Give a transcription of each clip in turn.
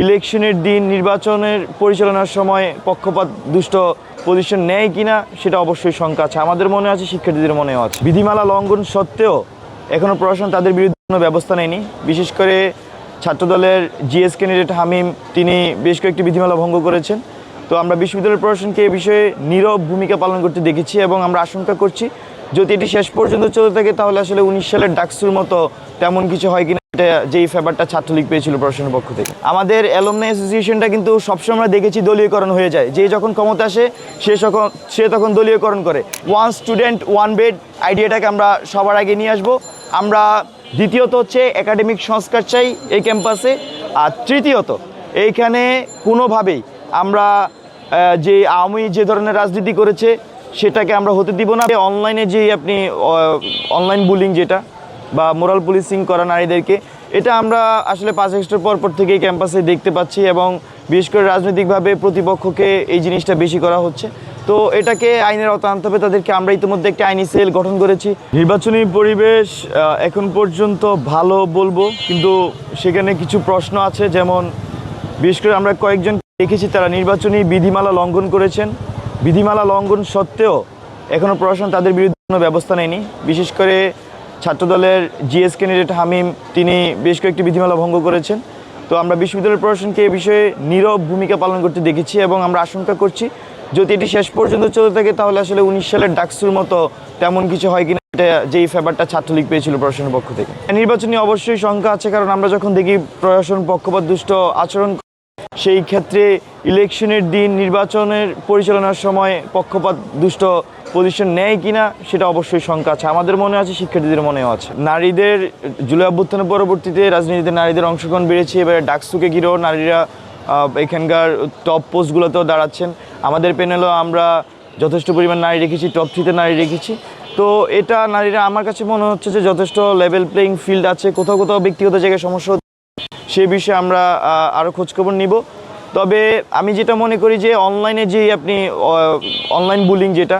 ইলেকশনের দিন নির্বাচনের পরিচালনার সময় পক্ষপাত দুষ্ট পজিশন নেয় কিনা সেটা অবশ্যই শঙ্কা আছে। আমাদের মনে আছে, শিক্ষার্থীদের মনেও আছে। বিধিমালা লঙ্ঘন সত্ত্বেও এখনও প্রশাসন তাদের বিরুদ্ধে কোনো ব্যবস্থা নেয়নি। বিশেষ করে ছাত্রদলের জিএস ক্যান্ডিডেট হামিম, তিনি বেশ কয়েকটি বিধিমালা ভঙ্গ করেছেন। তো আমরা বিশ্ববিদ্যালয় প্রশাসনকে এ বিষয়ে নীরব ভূমিকা পালন করতে দেখেছি এবং আমরা আশঙ্কা করছি, যদি এটি শেষ পর্যন্ত চলতে থাকে, তাহলে আসলে উনিশ সালের ডাকসুর মতো তেমন কিছু হয় কিনা যেই ফেভারটা ছাত্রলীগ পেয়েছিল প্রশাসনের পক্ষ থেকে। আমাদের অ্যালমনাই অ্যাসোসিয়েশনটা কিন্তু সবসময় আমরা দেখেছি দলীয়করণ হয়ে যায়। যে যখন ক্ষমতা আসে, সে যখন সে তখন দলীয়করণ করে। ওয়ান স্টুডেন্ট ওয়ান বেড আইডিয়াটাকে আমরা সবার আগে নিয়ে আসব। আমরা দ্বিতীয়ত হচ্ছে একাডেমিক সংস্কার চাই এই ক্যাম্পাসে আর তৃতীয়ত, এইখানে কোনোভাবেই আমরা যে আওয়ামী যে ধরনের রাজনীতি করেছে, সেটাকে আমরা হতে দিব না। অনলাইনে যে আপনি অনলাইন বুলিং যেটা বা মোরাল পুলিশিং করা নারীদেরকে। এটা আমরা আসলে পাঁচ আগস্টের পর পর থেকেই ক্যাম্পাসে দেখতে পাচ্ছি এবং বিশেষ করে রাজনৈতিকভাবে প্রতিপক্ষকে এই জিনিসটা বেশি করা হচ্ছে। তো এটাকে আইনের আওতা আনতে হবে, তাদেরকে আমরা ইতিমধ্যে একটি আইনি সেল গঠন করেছি। নির্বাচনী পরিবেশ এখন পর্যন্ত ভালো বলব, কিন্তু সেখানে কিছু প্রশ্ন আছে, যেমন বিশেষ করে আমরা কয়েকজন দেখেছি, তারা নির্বাচনী বিধিমালা লঙ্ঘন করেছেন। বিধিমালা লঙ্ঘন সত্ত্বেও এখনও প্রশাসন তাদের বিরুদ্ধে কোনো ব্যবস্থা নেয়নি। বিশেষ করে ছাত্রদলের জিএস ক্যান্ডিডেট হামিম, তিনি বেশ কয়েকটি বিধিমালা ভঙ্গ করেছেন। তো আমরা বিশ্ববিদ্যালয় প্রশাসনকে এ বিষয়ে নীরব ভূমিকা পালন করতে দেখেছি এবং আমরা আশঙ্কা করছি, যদি এটি শেষ পর্যন্ত চলতে থাকে, তাহলে আসলে উনিশ সালের ডাকসুর মতো তেমন কিছু হয় কিনা, এটা যেই ফেভারটা ছাত্রলীগ পেয়েছিল প্রশাসনের পক্ষ থেকে। নির্বাচনী অবশ্যই শঙ্কা আছে, কারণ আমরা যখন দেখি প্রশাসন পক্ষপাত দুষ্ট আচরণ সেই ক্ষেত্রে ইলেকশনের দিন নির্বাচনের পরিচালনার সময় পক্ষপাত দুষ্ট পজিশন নেয় কিনা সেটা অবশ্যই শঙ্কা আছে। আমাদের মনে আছে, শিক্ষার্থীদের মনেও আছে। নারীদের জুলাই অভ্যুত্থানের পরবর্তীতে রাজনীতিতে নারীদের অংশগ্রহণ বেড়েছে। এবারে ডাকসুকে ঘিরেও নারীরা এখানকার টপ পোস্টগুলোতেও দাঁড়াচ্ছেন। আমাদের প্যানেলও আমরা যথেষ্ট পরিমাণ নারী রেখেছি টপ থ্রিতে নারী রেখেছি তো এটা নারীরা, আমার কাছে মনে হচ্ছে যে যথেষ্ট লেভেল প্লেইং ফিল্ড আছে। কোথাও কোথাও ব্যক্তিগত জায়গায় সমস্যা। সে বিষয়ে আমরা আরও খোঁজখবর নিব। তবে আমি যেটা মনে করি যে অনলাইনে যে আপনি অনলাইন বুলিং যেটা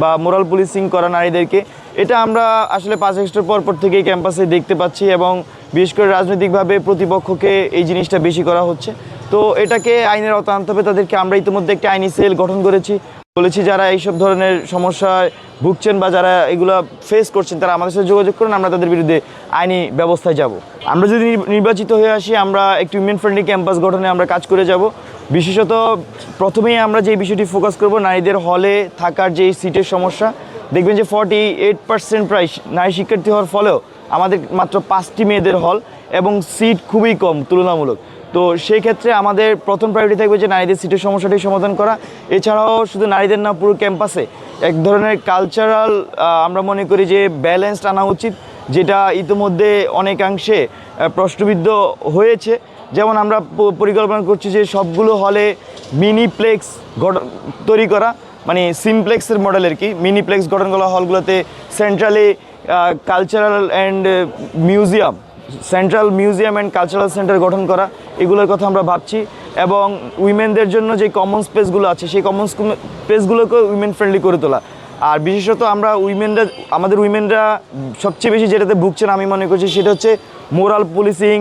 বা মোরাল পুলিশিং করা নারীদেরকে, এটা আমরা আসলে পাঁচ আগস্টের পর পর থেকেই ক্যাম্পাসে দেখতে পাচ্ছি এবং বিশেষ করে রাজনৈতিকভাবে প্রতিপক্ষকে এই জিনিসটা বেশি করা হচ্ছে। তো এটাকে আইনের আওতা আনতে হবে। তাদেরকে আমরা ইতিমধ্যে একটি আইনি সেল গঠন করেছি। বলেছি যারা এইসব ধরনের সমস্যায় ভুগছেন বা যারা এগুলো ফেস করছেন, তারা আমাদের সাথে যোগাযোগ করুন, আমরা তাদের বিরুদ্ধে আইনি ব্যবস্থায় যাব। আমরা যদি নির- নির্বাচিত হয়ে আসি, আমরা একটি উইমেন ফ্রেন্ডলি ক্যাম্পাস গঠনে আমরা কাজ করে যাব। বিশেষত প্রথমেই আমরা যে বিষয়টি ফোকাস করব, নারীদের হলে থাকার যে সিটের সমস্যা। দেখবেন যে ফর্টি এইট পার্সেন্ট প্রায় নারী শিক্ষার্থী হওয়ার ফলেও আমাদের মাত্র পাঁচটি মেয়েদের হল এবং সিট খুবই কম, তুলনামূলক। তো সেই ক্ষেত্রে আমাদের প্রথম প্রায়োরিটি থাকবে যে নারীদের সিটের সমস্যাটি সমাধান করা। এছাড়াও শুধু নারীদের না, পুরো ক্যাম্পাসে এক ধরনের কালচারাল আমরা মনে করি যে ব্যালেন্সড আনা উচিত, যেটা ইতিমধ্যে অনেকাংশে প্রশ্নবিদ্ধ হয়েছে। যেমন আমরা পরিকল্পনা করছি যে সবগুলো হলে মিনিপ্লেক্স তৈরি করা। মানে সিমপ্লেক্সের মডেলের কি? মিনিপ্লেক্স গঠন করা হলগুলোতে centrally cultural and museum central museum and cultural centre গঠন করা, এগুলোর কথা আমরা ভাবছি। এবং উইমেনদের জন্য যে কমন স্পেসগুলো আছে, সেই কমন স্পেসগুলোকে উইমেন ফ্রেন্ডলি করে তোলা। আর বিশেষত আমরা উইমেনরা আমাদের উইমেনরা সবচেয়ে বেশি যেটাতে ভুগছেন আমি মনে করছি, সেটা হচ্ছে মোরাল পুলিশিং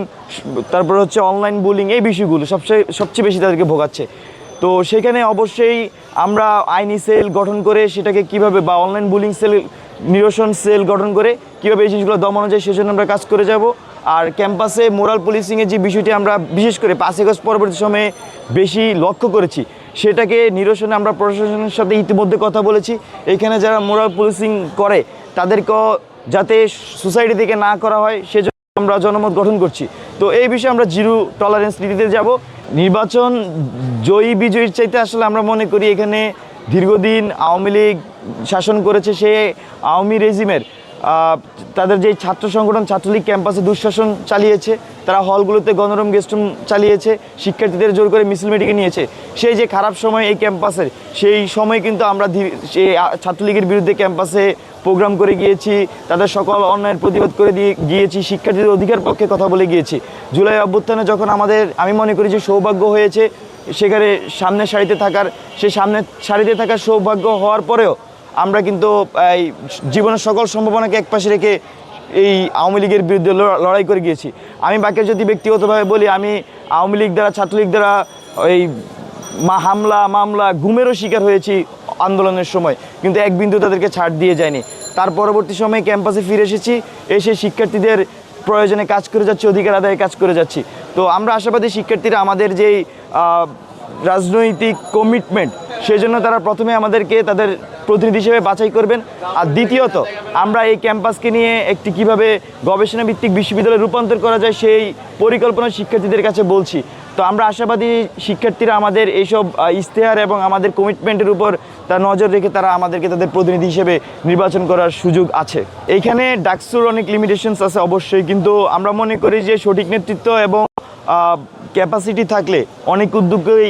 তারপর হচ্ছে অনলাইন বুলিং এই বিষয়গুলো সবচেয়ে সবচেয়ে বেশি তাদেরকে ভোগাচ্ছে। তো সেখানে অবশ্যই আমরা আইনি সেল গঠন করে সেটাকে কীভাবে বা অনলাইন বুলিং সেল, নিরসন সেল গঠন করে কীভাবে এই জিনিসগুলো দমানো যায় সেজন্য আমরা কাজ করে যাব। আর ক্যাম্পাসে মোরাল পুলিশিংয়ের যে বিষয়টি আমরা বিশেষ করে পাঁচ আগস্ট পরবর্তী সময়ে বেশি লক্ষ্য করেছি, সেটাকে নিরসনে আমরা প্রশাসনের সাথে ইতিমধ্যে কথা বলেছি। এখানে যারা মোরাল পুলিশিং করে, তাদেরকেও যাতে সোসাইটি থেকে না করা হয়, সেজন্য আমরা জনমত গঠন করছি। তো এই বিষয়ে আমরা জিরো টলারেন্স নীতিতে যাব। নির্বাচন জয়ী, বিজয়ীর চাইতে আসলে আমরা মনে করি এখানে দীর্ঘদিন আওয়ামী লীগ শাসন করেছে সে আওয়ামী রেজিমের। তাদের যে ছাত্র সংগঠন, ছাত্রলীগ ক্যাম্পাসে দুঃশাসন চালিয়েছে, তারা হলগুলোতে গণরম গেস্টরুম চালিয়েছে, শিক্ষার্থীদের জোর করে মিছিল মিটিংয়ে নিয়েছে। সেই যে খারাপ সময় এই ক্যাম্পাসের, সেই সময় কিন্তু আমরা সেই ছাত্রলীগের বিরুদ্ধে ক্যাম্পাসে প্রোগ্রাম করে গিয়েছি, তাদের সকল অন্যায়ের প্রতিবাদ করে দিয়ে গিয়েছি, শিক্ষার্থীদের অধিকার পক্ষে কথা বলে গিয়েছি। জুলাই অভ্যুত্থানে যখন আমাদের, আমি মনে করি যে সৌভাগ্য হয়েছে, সেখানে সামনের সারিতে থাকার সেই সামনের সারিতে থাকার সৌভাগ্য হওয়ার পরেও আমরা কিন্তু, এই জীবনের সকল সম্ভাবনাকে একপাশে রেখে এই আওয়ামী লীগের বিরুদ্ধে লড়া- লড়াই করে গিয়েছি। আমি বাকি যদি ব্যক্তিগতভাবে বলি, আমি আওয়ামী লীগ দ্বারা, ছাত্রলীগ দ্বারা ওই মা হামলা, মামলা, গুমেরও শিকার হয়েছি আন্দোলনের সময়। কিন্তু এক বিন্দু তাদেরকে ছাড় দিয়ে যায়নি। তার পরবর্তী সময়ে ক্যাম্পাসে ফিরে এসেছি, এসে শিক্ষার্থীদের প্রয়োজনে কাজ করে যাচ্ছি, অধিকার আদায়ে কাজ করে যাচ্ছি। তো আমরা আশাবাদী শিক্ষার্থীরা আমাদের যেই রাজনৈতিক কমিটমেন্ট সেজন্য তারা প্রথমে আমাদেরকে তাদের প্রতিনিধি হিসেবে বাছাই করবেন। আর দ্বিতীয়ত, আমরা এই ক্যাম্পাসকে নিয়ে একটি কীভাবে গবেষণা ভিত্তিক বিশ্ববিদ্যালয়ে রূপান্তর করা যায় সেই পরিকল্পনা শিক্ষার্থীদের কাছে বলছি। তো আমরা আশাবাদী শিক্ষার্থীরা আমাদের এইসব ইশতেহার এবং আমাদের কমিটমেন্টের উপর তার নজর রেখে তারা আমাদেরকে তাদের প্রতিনিধি হিসেবে নির্বাচন করার সুযোগ আছে। এইখানে ডাকসুর অনেক লিমিটেশনস আছে অবশ্যই, কিন্তু আমরা মনে করি যে সঠিক নেতৃত্ব এবং ক্যাপাসিটি থাকলে অনেক উদ্যোগই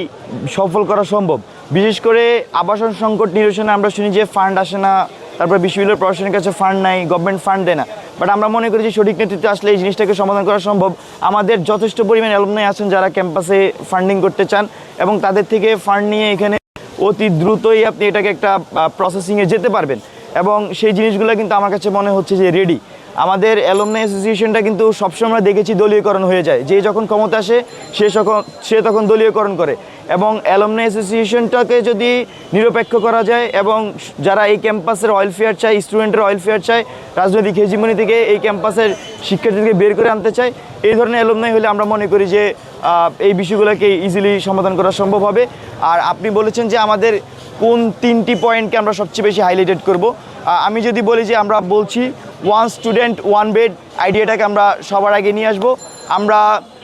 সফল করা সম্ভব। বিশেষ করে আবাসন সংকট নিরসনে আমরা শুনি যে ফান্ড আসে না, তারপর বিশ্ববিদ্যালয় প্রশাসনের কাছে ফান্ড নাই গভর্নমেন্ট ফান্ড দেয় না। বাট আমরা মনে করি যে সঠিক নেতৃত্ব আসলে এই জিনিসটাকে সমাধান করা সম্ভব। আমাদের যথেষ্ট পরিমাণ অ্যালুমনাই আছেন যারা ক্যাম্পাসে ফান্ডিং করতে চান এবং তাদের থেকে ফান্ড নিয়ে এখানে অতি দ্রুতই আপনি এটাকে একটা প্রসেসিংয়ে যেতে পারবেন। এবং সেই জিনিসগুলো কিন্তু আমার কাছে মনে হচ্ছে যে রেডি আমাদের অ্যালুমনাই অ্যাসোসিয়েশনটা কিন্তু সবসময় আমরা দেখেছি দলীয়করণ হয়ে যায়। যে যখন ক্ষমতা আসে, সে সে তখন দলীয়করণ করে। এবং অ্যালুমনাই অ্যাসোসিয়েশনটাকে যদি নিরপেক্ষ করা যায় এবং যারা এই ক্যাম্পাসের অয়েল ফেয়ার চায় স্টুডেন্টের অয়েল ফেয়ার চায়, রাজনৈতিক হেজিমনি থেকে এই ক্যাম্পাসের শিক্ষার্থীদেরকে বের করে আনতে চায়, এই ধরনের অ্যালুমনাই হলে আমরা মনে করি যে এই বিষয়গুলোকে ইজিলি সমাধান করা সম্ভব হবে। আর আপনি বলেছেন যে আমাদের কোন তিনটি পয়েন্টকে আমরা সবচেয়ে বেশি হাইলাইটেড করব। আমি যদি বলি যে আমরা বলছি ওয়ান স্টুডেন্ট ওয়ান বেড আইডিয়াটাকে আমরা সবার আগে নিয়ে আসব। আমরা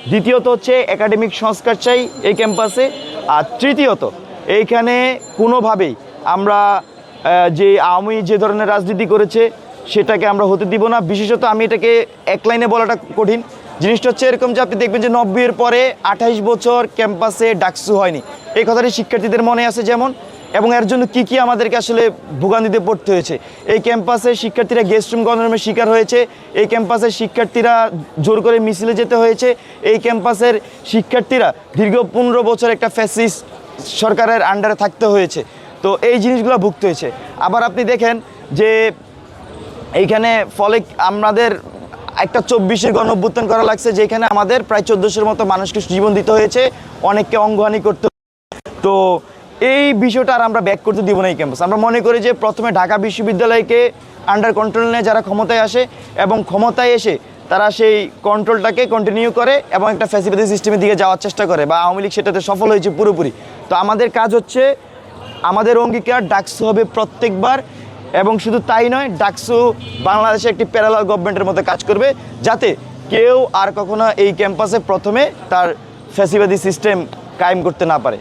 দ্বিতীয়ত হচ্ছে একাডেমিক সংস্কার চাই এই ক্যাম্পাসে আর তৃতীয়ত, এইখানে কোনোভাবেই আমরা যে আওয়ামী যে ধরনের রাজনীতি করেছে, সেটাকে আমরা হতে দিব না। বিশেষত আমি এটাকে এক লাইনে বলাটা কঠিন। জিনিসটা হচ্ছে এরকম যে আপনি দেখবেন যে নব্বইয়ের পরে আঠাইশ বছর ক্যাম্পাসে ডাকসু হয়নি। এই কথাটি শিক্ষার্থীদের মনে আছে যেমন এবং এর জন্য কী কী আমাদেরকে আসলে ভোগান্তিতে পড়তে হয়েছে? এই ক্যাম্পাসে শিক্ষার্থীরা গেস্ট রুম গণরুমের শিকার হয়েছে, এই ক্যাম্পাসের শিক্ষার্থীরা জোর করে মিছিলে যেতে হয়েছে, এই ক্যাম্পাসের শিক্ষার্থীরা দীর্ঘ পনেরো বছর একটা ফ্যাসিস সরকারের আন্ডারে থাকতে হয়েছে। তো এই জিনিসগুলো ভুগতে হয়েছে। আবার আপনি দেখেন যে এইখানে ফলে আমাদের একটা চব্বিশের গণ অভ্যুত্থান করা লাগছে, যেখানে আমাদের প্রায় চোদ্দোশোর মতো মানুষকে জীবন দিতে হয়েছে, অনেককে অঙ্গহানি করতে তো এই বিষয়টা আর আমরা ব্যাক করতে দিব না এই ক্যাম্পাস আমরা মনে করি যে প্রথমে ঢাকা বিশ্ববিদ্যালয়কে আন্ডার কন্ট্রোল নিয়ে যারা ক্ষমতায় আসে এবং ক্ষমতায় এসে তারা সেই কন্ট্রোলটাকে কন্টিনিউ করে এবং একটা ফ্যাসিলিটি সিস্টেমের দিকে যাওয়ার চেষ্টা করে বা আওয়ামী লীগ সেটাতে সফল হয়েছে পুরোপুরি। তো আমাদের কাজ হচ্ছে আমাদের অঙ্গীকার ডাকসু হবে প্রত্যেকবার এবং শুধু তাই নয়, ডাকসু বাংলাদেশে একটি প্যারালাল গভর্নমেন্টের মতো কাজ করবে যাতে কেউ আর কখনো এই ক্যাম্পাসে প্রথমে তার ফ্যাসিবাদী সিস্টেম কায়েম করতে না পারে।